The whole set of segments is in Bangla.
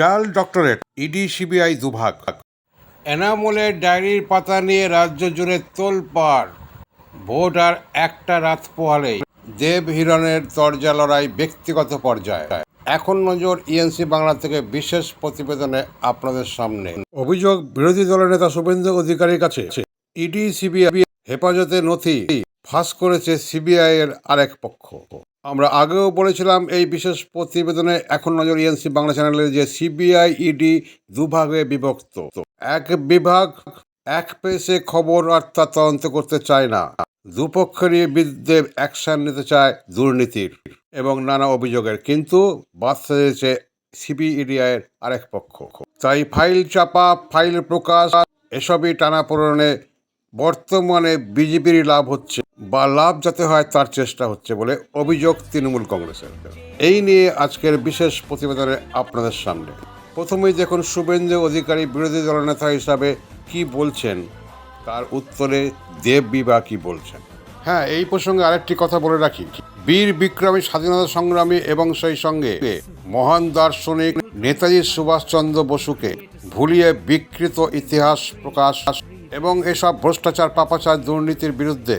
জাল ডক্টরেট ইডি সিবিআই দুভাগ। এনামুলের ডায়েরির পাতা নিয়ে রাজ্য জুড়ে তোলপাড়। ভোট আর একটা রাত পোহালেই দেব হিরণের তরজা লড়াই ব্যক্তিগত পর্যায়ে। এখন নজর ইএনসি বাংলা থেকে বিশেষ প্রতিবেদনে আপনাদের সামনে। অভিযোগ বিরোধী দলের নেতা শুভেন্দু অধিকারীর কাছে। ইডি সিবিআই হেফাজতে নথি ফাঁস করেছে সিবিআই এর আরেক পক্ষ। আমরা আগেও বলেছিলাম, এই বিশেষ প্রতিবেদনে এখন নজর ইএনসি বাংলা চ্যানেলে যে সিবিআই ইডি দুভাগে বিভক্ত। এক বিভাগ এক পেসে খবর তা তদন্ত করতে চায় না। দুপক্ষেরই বিরুদ্ধে অ্যাকশন নিতে চায় দুর্নীতির এবং নানা অভিযোগের, কিন্তু বাদ সেজেছে সিবিইডিআই এর আরেক পক্ষ। তাই ফাইল চাপা, ফাইল প্রকাশ, এসবই টানাপোড়েনে বর্তমানে বিজেপির লাভ হচ্ছে বা লাভ যাতে হয় তার চেষ্টা হচ্ছে বলে অভিযোগ তৃণমূল কংগ্রেসের। এই নিয়ে আজকের বিশেষ প্রতিবেদনে আপনাদের সামনে। প্রথমেই দেখুন শুভেন্দু অধিকারী বিরোধী দলনেতা হিসাবে কি বলছেন, তার উত্তরে দেব বিবা কি বলছেন। হ্যাঁ এই প্রসঙ্গে আরেকটি কথা বলে রাখি। বীর বিক্রমী স্বাধীনতা সংগ্রামী এবং সেই সঙ্গে মহান দার্শনিক নেতাজি সুভাষচন্দ্র বসুকে ভুলিয়ে বিকৃত ইতিহাস প্রকাশ এবং এসব ভ্রষ্টাচার, পাপাচার, দুর্নীতির বিরুদ্ধে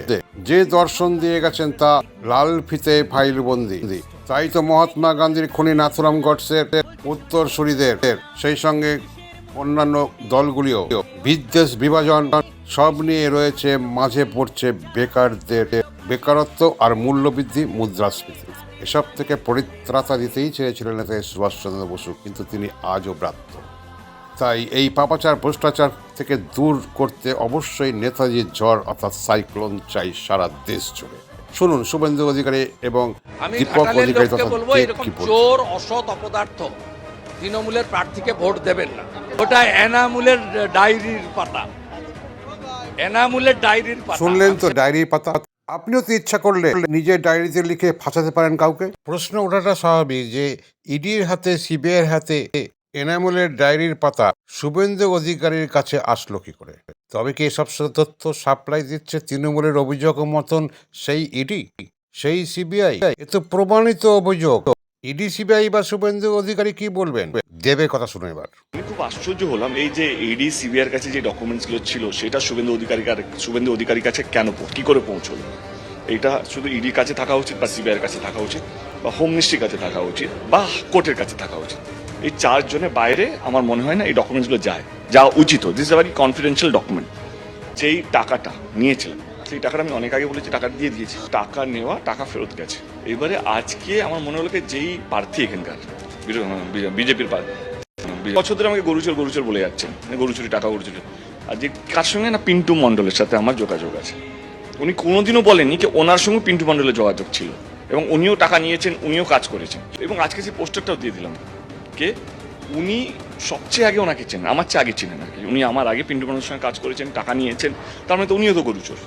যে দর্শন দিয়ে গেছেন তা লাল ফিতে ফাইলবন্দি। তাই তো মহাত্মা গান্ধীর খুনি নাথুরাম গডসের উত্তরসূরিদের, সেই সঙ্গে অন্যান্য দলগুলিও বিদ্বেষ, বিভাজন সব নিয়ে রয়েছে, মাঝে পড়ছে বেকারদের বেকারত্ব আর মূল্যবৃদ্ধি, মুদ্রাস্ফীতি। এসব থেকে পরিত্রাতা দিতেই চেয়েছিলেন নেতাজি সুভাষচন্দ্র বসু, কিন্তু তিনি আজও ব্রাত্য। তাই এই পাপাচার ভ্রষ্টাচার থেকে দূর করতে অবশ্যই নেতাজির ঝড় অর্থাৎ সাইক্লোন চাই সারা দেশ জুড়ে। শুনুন শুভেন্দু অধিকারী এবং দীপক অধিকারী চোর অসৎ অপদার্থ তৃণমূলের প্রার্থীকে ভোট দেবেন না। ওটা এনামুলের ডায়েরির পাতা। এনামুলের ডায়েরির পাতা। শুনলেন তো ডায়েরির পাতা। আপনিও তো ইচ্ছা করলে নিজের ডায়েরিতে লিখে ফাঁসাতে পারেন কাউকে। প্রশ্ন ওঠাটা স্বাভাবিক যে ইডির হাতে সিবিআইয়ের হাতে এনামুলের ডায়েরির পাতা শুভেন্দু অধিকারীর কাছে আসলো কি করে? তবে কি এসব তথ্য সাপ্লাই দিচ্ছে তৃণমূলের অভিযোগ মতন সেই ইডি? সেই সিবিআই? এ তো প্রমাণিত অভিযোগ। ইডি, সিবিআই বা শুভেন্দু অধিকারী কি বলবেন? দেবের কথা শুনে এবার। আমি খুব আশ্চর্য হলাম এই যে এডি সিবিআর কাছে যে ডকুমেন্টসগুলো ছিল, সেটা শুভেন্দু অধিকারী শুভেন্দু অধিকারীর কাছে কেন কি করে পৌঁছলো? এটা শুধু ইডির কাছে থাকা উচিত বা সিবিআইয়ের কাছে থাকা উচিত বা হোম মিনিস্ট্রির কাছে থাকা উচিত বা কোর্টের কাছে থাকা উচিত? এই চারজনের বাইরে আমার মনে হয় না এই ডকুমেন্টসগুলো যায়। যাওয়া উচিত this is very confidential document যেই টাকাটা নিয়েছিলাম, সেই টাকাটা আমি অনেক আগে বলেছি, টাকা দিয়ে দিয়েছি। টাকা নেওয়া, টাকা ফেরত গেছে। এবারে আজকে আমার মনে হলো যেই প্রার্থী এখানকার বিজেপির প্রার্থী বছর ধরে আমাকে গরুচোর গরুচোর বলে যাচ্ছেন মানে গরুচুরি, টাকা গরুচুরি। আর যে কার সঙ্গে না পিন্টু মণ্ডলের সাথে আমার যোগাযোগ আছে। উনি কোনোদিনও বলেননি যে ওনার সঙ্গে পিন্টু মণ্ডলের যোগাযোগ ছিল। এবং উনিও টাকা নিয়েছেন, উনিও কাজ করেছেন। এবং আজকে সেই পোস্টারটাও দিয়ে দিলাম। কে, উনি সবচেয়ে আগে ওনাকে চেনেন, আমার চেয়ে আগে চেনেন আর কি। উনি আমার আগে পিন্টু মণ্ডলের সঙ্গে কাজ করেছেন, টাকা নিয়েছেন, তার মানে তো উনিও তো গরুচোর।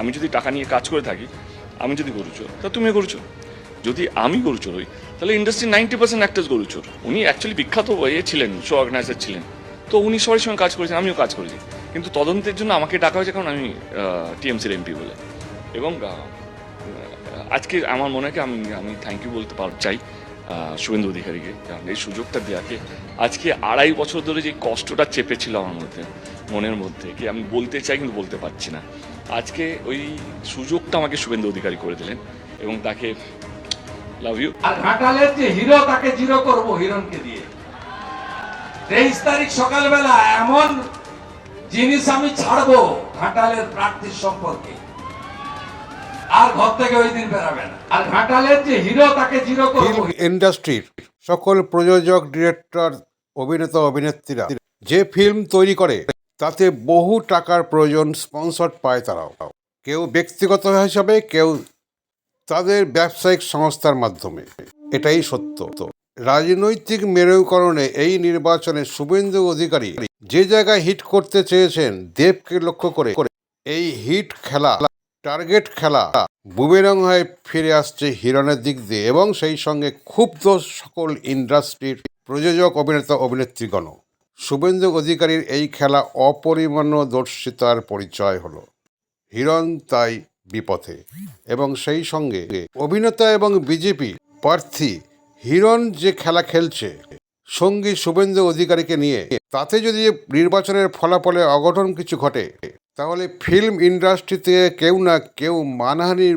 আমি যদি টাকা নিয়ে কাজ করে থাকি, আমি যদি গরুচোর, তা তুমিও গরুচোর। যদি আমি গরুচোর হই, তাহলে ইন্ডাস্ট্রি নাইনটি পার্সেন্ট অ্যাক্টার্স গরুচোর। উনি অ্যাকচুয়ালি বিখ্যাত এ ছিলেন শো অর্গানাইজার ছিলেন। তো উনি সবার সঙ্গে কাজ করেছেন, আমিও কাজ করেছি। কিন্তু তদন্তের জন্য আমাকে ডাকা হয়েছে কারণ আমি টিএমসির এমপি বলে। এবং আজকে আমার মনে হয় আমি আমি থ্যাংক ইউ বলতে পার চাই। শুভেন্দু অধিকারীকে, কারণ এই সুযোগটা দেওয়াকে আজকে আড়াই বছর ধরে যে কষ্টটা চেপেছিল আমার মধ্যে, মনের মধ্যে, কি আমি বলতে চাই কিন্তু বলতে পারছি না। আজকে ওই সুযোগটা আমাকে শুভেন্দু অধিকারী করে দিলেন এবং তাকে লাভ ইউ ঘাটালের যে হিরো, তাকে জিরো করব হিরণকে দিয়ে। তেইশ তারিখ সকালবেলা এমন জিনিস আমি ছাড়বো ঘাটালের প্রার্থীর সম্পর্কে। আর ঘর থেকে ওই দিন বেরাবে না। আর ঘাটালের যে হিরো, তাকে জিরো ইন্ডাস্ট্রির সকল প্রযোজক, ডিরেক্টর, অভিনেতা, অভিনেত্রীরা যে ফিল্ম তৈরি করে, তাতে বহু টাকার প্রয়োজন স্পন্সর পায় তারাও। কেউ ব্যক্তিগত হিসাবে, কেউ তাদের ব্যবসায়িক সংস্থার মাধ্যমে। এটাই সত্য। রাজনৈতিক মেরুকরণে এই নির্বাচনে শুভেন্দু অধিকারী যে জায়গায় হিট করতে চেয়েছেন, দেবকে লক্ষ্য করে, এই হিট খেলা টার্গেট খেলা। বুমেরং হয়ে ফিরে আসছে হিরণের দিক দিয়ে এবং সেই সঙ্গে ক্ষুব্ধ সকল ইন্ডাস্ট্রির প্রযোজক, অভিনেতা অভিনেত্রীগণ শুভেন্দু অধিকারীর এই খেলা অপরিমাণদর্শিতার পরিচয় হলো। হিরণ তাই বিপথে। এবং সেই সঙ্গে অভিনেতা এবং বিজেপি প্রার্থী হিরণ যে খেলা খেলছে, সঙ্গী শুভেন্দু অধিকারীকে নিয়ে, তাতে যদি নির্বাচনের ফলাফলে অঘটন কিছু ঘটে তাহলে ফিল্ম ইন্ডাস্ট্রিতে কেউ না কেউ মানহানির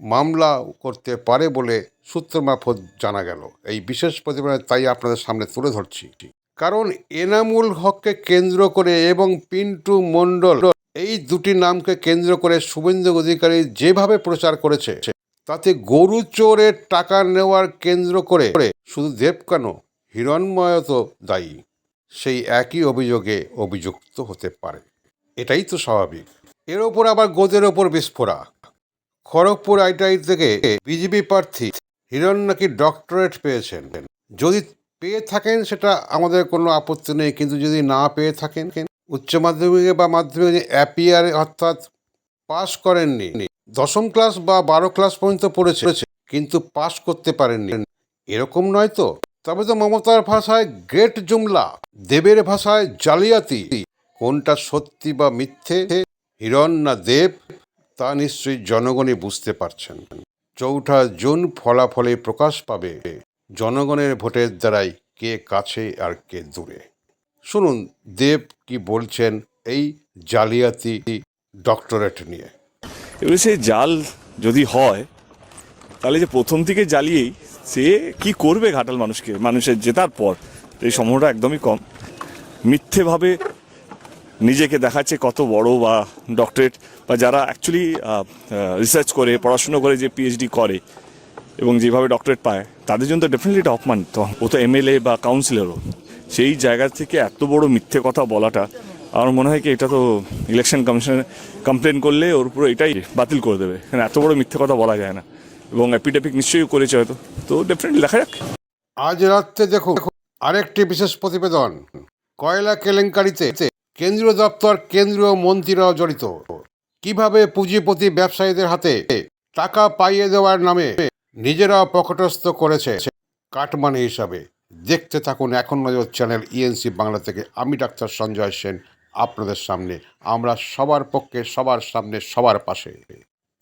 মামলা করতে পারে বলে সূত্র মারফত জানা গেল। এই বিশেষ প্রতিবেদনে তাই আপনাদের সামনে তুলে ধরছি। কারণ এনামুল হককে কেন্দ্র করে এবং পিন্টু মণ্ডল এই দুটি নামকে কেন্দ্র করে শুভেন্দু অধিকারী যেভাবে প্রচার করেছে, তাতে গরু চোরের টাকা নেওয়ার কেন্দ্র করে শুধু দেব কেন হিরণময় তো দায়ী। সেই একই অভিযোগে অভিযুক্ত হতে পারে। এটাই তো স্বাভাবিক। এর ওপর আবার গোদের ওপর বিস্ফোরা খড়গপুর আইটাই থেকে বিজেপি প্রার্থী হিরণ নাকি ডক্টরেট পেয়েছেন। যদি পেয়ে থাকেন, সেটা আমাদের কোনো আপত্তি নেই, কিন্তু যদি না পেয়ে থাকেন, উচ্চ মাধ্যমিকে বা মাধ্যমিকে অ্যাপিয়ার অর্থাৎ পাস করেননি। দশম ক্লাস বা বারো ক্লাস পর্যন্ত পড়েছে, কিন্তু পাস করতে পারেননি। এরকম নয় তো? তবে তো মমতার ভাষায়, গ্রেট জুমলা দেবের ভাষায়, জালিয়াতি কোনটা সত্যি বা মিথ্যে, হিরণ না দেব, তা নিশ্চয়ই জনগণই বুঝতে পারছেন। চৌঠা জুন ফলাফলে প্রকাশ পাবে। জনগণের ভোটের দ্বারাই কে কাছে আর কে দূরে। শুনুন, দেব কি বলছেন এই জালিয়াতি ডক্টরেট নিয়ে। এবারে সে জাল যদি হয়, তাহলে যে প্রথম থেকে জ্বালিয়েই সে কি করবে ঘাটাল মানুষকে, মানুষের জেতার পর? এই সম্ভাবনাটা একদমই কম। মিথ্যেভাবে নিজেকে দেখাচ্ছে কত বড় বা ডক্টরেট বা যারা অ্যাকচুয়ালি রিসার্চ করে, পড়াশুনো করে, যে পিএইচডি করে এবং যেভাবে ডক্টরেট পায়, তাদের জন্য তো ডেফিনেটলি এটা অপমান। তো ও তো এমএলএ বা কাউন্সিলরও সেই জায়গা থেকে এত বড় মিথ্যে কথা বলাটা, আমার মনে হয় কি এটা তো ইলেকশন কমিশনে কমপ্লেন করলে ওর উপরে এটাই বাতিল করে দেবে। কারণ এত বড় মিথ্যে কথা বলা যায় না। এবং অ্যাপিডেপিক নিশ্চয়ই করেছে হয়তো। তো ডেফিনেটলি দেখা যাক। আজ রাত্রে দেখো আরেকটি বিশেষ প্রতিবেদন। কয়লা কেলেঙ্কারিতে কেন্দ্রীয় দপ্তর কেন্দ্রীয় মন্ত্রীরাও জড়িত। কীভাবে পুঁজিপতি ব্যবসায়ীদের হাতে টাকা পাইয়ে দেওয়ার নামে নিজেরা পকেটস্থ করেছে কাটমানি হিসাবে? দেখতে থাকুন এখন নজর চ্যানেল ইএনসি বাংলা থেকে। আমি ডাক্তার সঞ্জয় সেন, আপনাদের সামনে। আমরা সবার পক্ষে, সবার সামনে, সবার পাশে।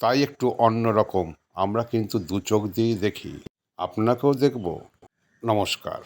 তাই একটু অন্যরকম আমরা কিন্তু দু চোখ দিয়েই দেখি। আপনাকেও দেখব। নমস্কার।